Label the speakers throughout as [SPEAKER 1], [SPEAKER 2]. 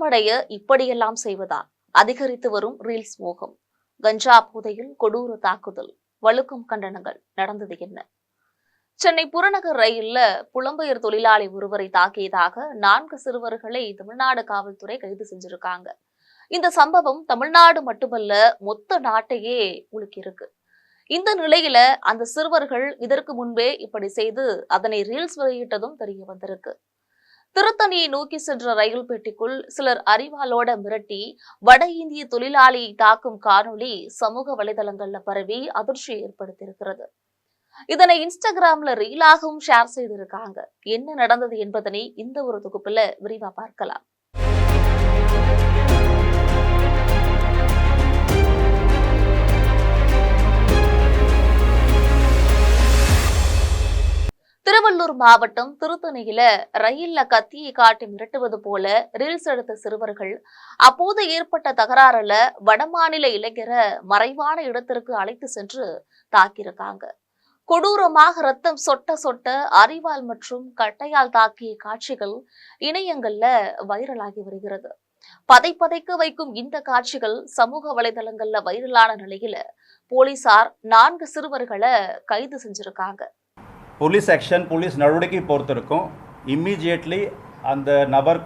[SPEAKER 1] உச்சமடைய இப்படியெல்லாம் செய்வதா? அதிகரித்து வரும் ரீல்ஸ் மோகம். கஞ்சா போதையில் கொடூர தாக்குதல். வழுக்கும் கண்டனங்கள். நடந்தது என்ன? சென்னை புறநகர் ரயில்ல புலம்பெயர் தொழிலாளி ஒருவரை தாக்கியதாக நான்கு சிறுவர்களை தமிழ்நாடு காவல்துறை கைது செஞ்சிருக்காங்க. இந்த சம்பவம் தமிழ்நாடு மட்டுமல்ல மொத்த நாட்டையே உலுக்கியிருக்கு. இந்த நிலையில அந்த சிறுவர்கள் இதற்கு முன்பே இப்படி செய்து அதனை ரீல்ஸ் வெளியிட்டதும் தெரிய வந்திருக்கு. திருத்தணியை நோக்கி சென்ற ரயில் பெட்டிக்குள் சிலர் அறிவாலோட மிரட்டி வட இந்திய தொழிலாளியை தாக்கும் காணொளி சமூக வலைதளங்கள்ல பரவி அதிர்ச்சி ஏற்படுத்தியிருக்கிறது. இதனை இன்ஸ்டாகிராம்ல ரீலாகவும் ஷேர் செய்திருக்காங்க. என்ன நடந்தது என்பதனை இந்த ஒரு தொகுப்புல விரிவா பார்க்கலாம். திருவள்ளூர் மாவட்டம் திருத்தணியில ரயில்ல கத்தியை காட்டி மிரட்டுவது போல ரீல்ஸ் எடுத்த சிறுவர்கள் அப்போது ஏற்பட்ட தகராறுல வடமாநில இளைஞரை மறைவான இடத்திற்கு அழைத்து சென்று தாக்கியிருக்காங்க. கொடூரமாக ரத்தம் சொட்ட சொட்ட அறிவால் மற்றும் கட்டையால் தாக்கிய காட்சிகள் இணையங்கள்ல வைரலாகி வருகிறது. பதை பதைக்க வைக்கும் இந்த காட்சிகள் சமூக வலைதளங்கள்ல வைரலான நிலையில போலீசார் நான்கு சிறுவர்களை கைது செஞ்சிருக்காங்க.
[SPEAKER 2] போலீஸ் ஆக்ஷன் போலீஸ் நடவடிக்கை பொறுத்து இருக்கும் இம்மீடியட்லி அந்த நபர்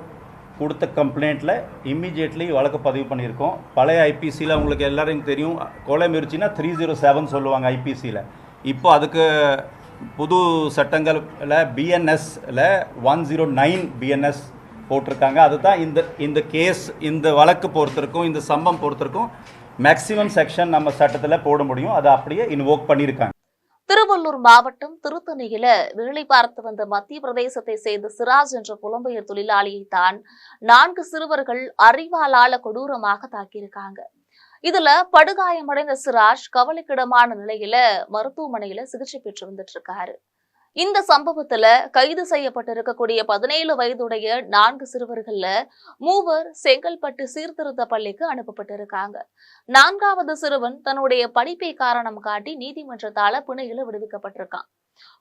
[SPEAKER 2] கொடுத்த கம்ப்ளைண்ட்டில் இம்மீடியட்லி வழக்கு பதிவு பண்ணியிருக்கோம். பழைய ஐபிசியில் உங்களுக்கு எல்லோரும் தெரியும். கொலை முயற்சினா த்ரீ ஜீரோ செவன் சொல்லுவாங்க ஐபிசியில் இப்போ அதுக்கு புது சட்டங்களில் பிஎன்எஸில் ஒன் ஜீரோ நைன் பிஎன்எஸ் போட்டிருக்காங்க. அதுதான் இந்த இந்த கேஸ் இந்த வழக்கு பொறுத்திருக்கும் இந்த சம்பம் பொறுத்திருக்கும். மேக்ஸிமம் செக்ஷன் நம்ம சட்டத்தில் போட முடியும். அதை அப்படியே இன்வோக் பண்ணியிருக்காங்க.
[SPEAKER 1] திருவள்ளூர் மாவட்டம் திருத்தணியில வேலை பார்த்து வந்த மத்திய பிரதேசத்தை சேர்ந்த சிராஜ் என்ற புலம்பெயர் தொழிலாளியை தான் நான்கு சிறுவர்கள் அறிவாலால கொடூரமாக தாக்கியிருக்காங்க. இதுல படுகாயமடைந்த சிராஜ் கவலைக்கிடமான நிலையில மருத்துவமனையில சிகிச்சை பெற்று வந்துட்டு இருக்காரு. இந்த சம்பவத்துல கைது செய்யப்பட்டிருக்கக்கூடிய பதினேழு வயதுடைய நான்கு சிறுவர்கள்ல மூவர் செங்கல்பட்டு சீர்திருத்த பள்ளிக்கு அனுப்பப்பட்டிருக்காங்க. நான்காவது சிறுவன் தன்னுடைய படிப்பை காரணம் காட்டி நீதிமன்றத்தால பிணையில விடுவிக்கப்பட்டிருக்கான்.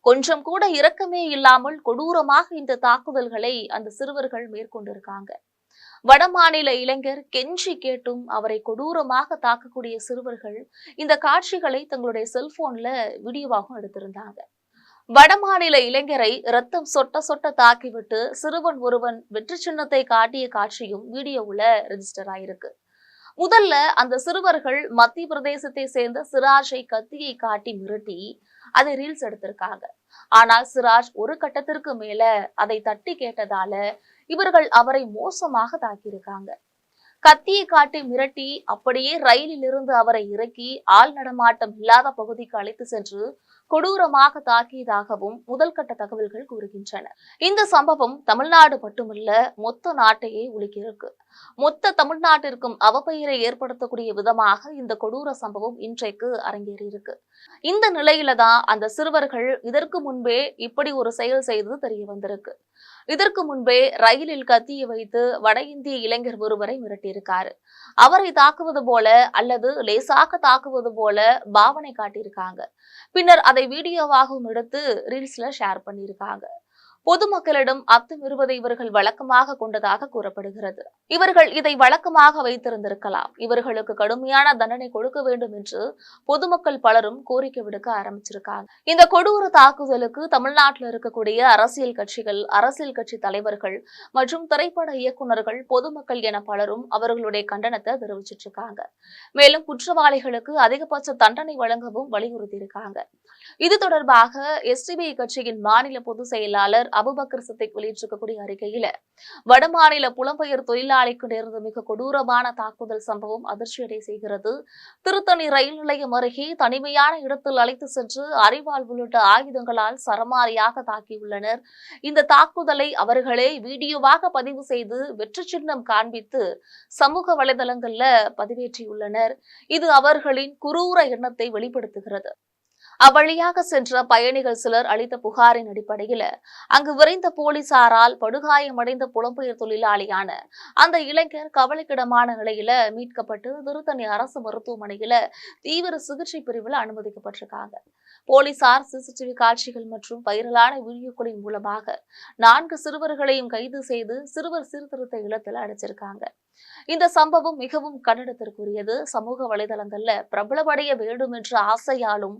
[SPEAKER 1] கொஞ்சம் கூட இரக்கமே இல்லாமல் கொடூரமாக இந்த தாக்குதல்களை அந்த சிறுவர்கள் மேற்கொண்டிருக்காங்க. வடமாநில இளைஞர் கெஞ்சி கேட்டும் அவரை கொடூரமாக தாக்கக்கூடிய சிறுவர்கள் இந்த காட்சிகளை தங்களுடைய செல்போன்ல வீடியோவாகவும் எடுத்திருந்தாங்க. வடமாநில இளைஞரை ரத்தம் சொட்ட சொட்ட தாக்கிவிட்டு சிறுவன் ஒருவன் வெற்றி சின்னத்தை காட்டிய காட்சியும் வீடியோவுல ரெஜிஸ்டர் ஆயிருக்கு. முதல்ல அந்த சிறுவர்கள் மத்திய பிரதேசத்தை சேர்ந்த சிராஜை கத்தியை காட்டி மிரட்டி அதை ரீல்ஸ் எடுத்திருக்காங்க. ஆனால் சிராஜ் ஒரு கட்டத்திற்கு மேல அதை தட்டி கேட்டதால இவர்கள் அவரை மோசமாக தாக்கியிருக்காங்க. கத்தியை காட்டி மிரட்டி அப்படியே ரயிலில் இருந்து அவரை இறக்கி ஆள் நடமாட்டம் இல்லாத பகுதிக்கு அழைத்து சென்று கொடூரமாக தாக்கியதாகவும் முதல் கட்ட தகவல்கள் கூறுகின்றன. இந்த சம்பவம் தமிழ்நாடு மட்டுமல்ல மொத்த நாட்டையே உலுக்கியிருக்கு. மொத்த தமிழ்நாட்டிற்கும் அவப்பெயரை ஏற்படுத்தக்கூடிய விதமாக இந்த கொடூர சம்பவம் இன்றைக்கு அரங்கேறியிருக்கு. இந்த நிலையில தான் அந்த சிறுவர்கள் இதற்கு முன்பே இப்படி ஒரு செயல் செய்தது தெரிய வந்திருக்கு. இதற்கு முன்பே ரயிலில் கத்தியை வைத்து வட இந்திய இளைஞர் ஒருவரை மிரட்டியிருக்காரு. அவரை தாக்குவது போல அல்லது லேசாக தாக்குவது போல பாவனை காட்டியிருக்காங்க. பின்னர் அதை வீடியோவாகவும் எடுத்து ரீல்ஸ்ல ஷேர் பண்ணியிருக்காங்க. பொதுமக்களிடம் அத்துமீறுவதை இவர்கள் வழக்கமாக கொண்டதாக கூறப்படுகிறது. இவர்கள் இதை வழக்கமாக வைத்திருந்திருக்கலாம். இவர்களுக்கு கடுமையான தண்டனை கொடுக்க வேண்டும் என்று பொதுமக்கள் பலரும் கோரிக்கை விடுக்க ஆரம்பிச்சிருக்காங்க. இந்த கொடூர தாக்குதலுக்கு தமிழ்நாட்டில் இருக்கக்கூடிய அரசியல் கட்சிகள் அரசியல் கட்சி தலைவர்கள் மற்றும் திரைப்பட இயக்குநர்கள் பொதுமக்கள் என பலரும் அவர்களுடைய கண்டனத்தை தெரிவிச்சிட்டு இருக்காங்க. மேலும் குற்றவாளிகளுக்கு அதிகபட்ச தண்டனை வழங்கவும் வலியுறுத்தி இருக்காங்க இது தொடர்பாக எஸ்டிபி கட்சியின் மாநில பொதுச் செயலாளர் அபுபக்கர் சித்திக் வெளியிட்டிருக்கக்கூடிய அறிக்கையில வடமாநில புலம்பெயர் தொழிலாளிக்கு நேர்ந்த மிக கொடூரமான தாக்குதல் சம்பவம் அதிர்ச்சியடை செய்கிறது. திருத்தணி ரயில் நிலையம் அருகே தனிமையான இடத்தில் அழைத்து சென்று அறிவால் உள்ளிட்ட ஆயுதங்களால் சரமாரியாக தாக்கியுள்ளனர். இந்த தாக்குதலை அவர்களே வீடியோவாக பதிவு செய்து வெற்றி சின்னம் காண்பித்து சமூக வலைதளங்கள்ல பதிவேற்றியுள்ளனர். இது அவர்களின் குரூர எண்ணத்தை வெளிப்படுத்துகிறது. அவ்வழியாக சென்ற பயணிகள் சிலர் அளித்த புகாரின் அடிப்படையில் அங்கு விரைந்த போலீசாரால் படுகாயமடைந்த புலம்பெயர் தொழிலாளியான அந்த இளைஞர் கவலைக்கிடமான நிலையில மீட்கப்பட்டு திருத்தணி அரசு மருத்துவமனையில தீவிர சிகிச்சை பிரிவில் அனுமதிக்கப்பட்டிருக்காங்க. போலீசார் சிசிடிவி காட்சிகள் மற்றும் வைரலான வீடியோக்களின் மூலமாக நான்கு சிறுவர்களையும் கைது செய்து சிறுவர் சீர்திருத்த இல்லத்தில் அடைச்சிருக்காங்க. இந்த சம்பவம் மிகவும் கண்டனத்திற்குரியது. சமூக வலைதளங்கள்ல பிரபலமடைய வேண்டும் என்ற ஆசையாலும்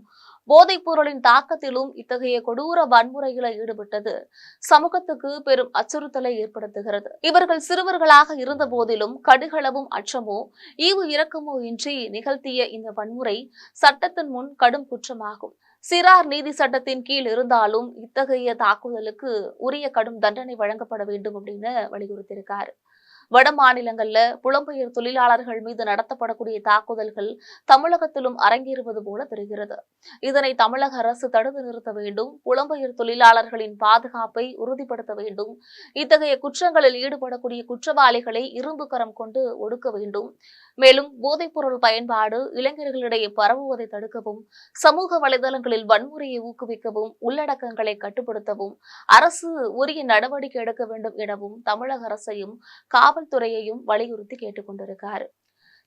[SPEAKER 1] போதைப் பொருளின் தாக்கத்திலும் இத்தகைய கொடூர வன்முறையில ஈடுபட்டது சமூகத்துக்கு பெரும் அச்சுறுத்தலை ஏற்படுத்துகிறது. இவர்கள் சிறுவர்களாக இருந்த போதிலும் கடுகளவும் அச்சமோ ஈவு இரக்கமோ இன்றி நிகழ்த்திய இந்த வன்முறை சட்டத்தின் முன் கடும் குற்றமாகும். சிறார் நீதி சட்டத்தின் கீழ் இருந்தாலும் இத்தகைய தாக்குதலுக்கு உரிய கடும் தண்டனை வழங்கப்பட வேண்டும் அப்படின்னு வலியுறுத்தியிருக்காரு. வட மாநிலங்கள்ல புலம்பெயர் தொழிலாளர்கள் மீது நடத்தப்படக்கூடிய தாக்குதல்கள் தமிழகத்திலும் அரங்கேறுவது போல தெரிகிறது. இதனை தமிழக அரசு தடுத்து நிறுத்த வேண்டும். புலம்பெயர் தொழிலாளர்களின் பாதுகாப்பை உறுதிப்படுத்த வேண்டும். இத்தகைய குற்றங்களில் ஈடுபடக்கூடிய குற்றவாளிகளை இரும்பு கரம் கொண்டு ஒடுக்க வேண்டும். மேலும் போதைப்பொருள் பயன்பாடு இளைஞர்களிடையே பரவுவதை தடுக்கவும் சமூக வலைதளங்களில் வன்முறையை ஊக்குவிக்கவும் உள்ளடக்கங்களை கட்டுப்படுத்தவும் அரசு உரிய நடவடிக்கை எடுக்க வேண்டும் எனவும் தமிழக அரசையும் காப்பு காவல்துறையையும் வலியுறுத்தி கேட்டுக்கொண்டிருக்காரு.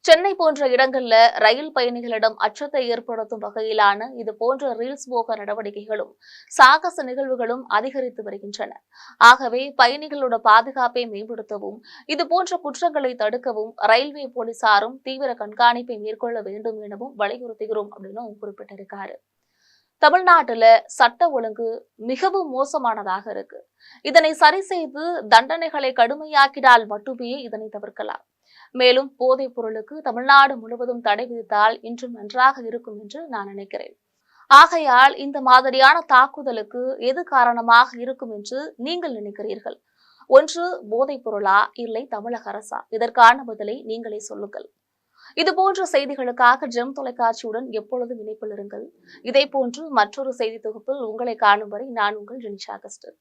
[SPEAKER 1] சென்னை போன்ற இடங்கள்ல ரயில் பயணிகளிடம் அச்சத்தை ஏற்படுத்தும் வகையிலான இது போன்ற ரீல்ஸ் போக நடவடிக்கைகளும் சாகச நிகழ்வுகளும் அதிகரித்து வருகின்றன. ஆகவே பயணிகளோட பாதுகாப்பை மேம்படுத்தவும் இது போன்ற குற்றங்களை தடுக்கவும் ரயில்வே போலீசாரும் தீவிர கண்காணிப்பை மேற்கொள்ள வேண்டும் எனவும் வலியுறுத்துகிறோம் அப்படின்னு குறிப்பிட்டிருக்காரு. தமிழ்நாட்டுல சட்ட ஒழுங்கு மிகவும் மோசமானதாக இருக்கு. இதனை சரி செய்து தண்டனைகளை கடுமையாக்கினால் மட்டுமே இதனை தவிர்க்கலாம். மேலும் போதைப் பொருளுக்கு தமிழ்நாடு முழுவதும் தடை விதித்தால் இன்றும் நன்றாக இருக்கும் என்று நான் நினைக்கிறேன். ஆகையால் இந்த மாதிரியான தாக்குதலுக்கு எது காரணமாக இருக்கும் என்று நீங்கள் நினைக்கிறீர்கள்? ஒன்று போதைப் பொருளா? இல்லை தமிழக அரசா? இதற்கான பதிலை நீங்களே சொல்லுங்கள். இது போன்ற செய்திகளுக்காக ஜெம் தொலைக்காட்சியுடன் எப்பொழுதும் இணைப்பில் இருங்கள். இதே போன்று மற்றொரு செய்தி தொகுப்பில் உங்களை காணும் வரை நான் உங்கள் ஜெனிஷா அகஸ்டர்.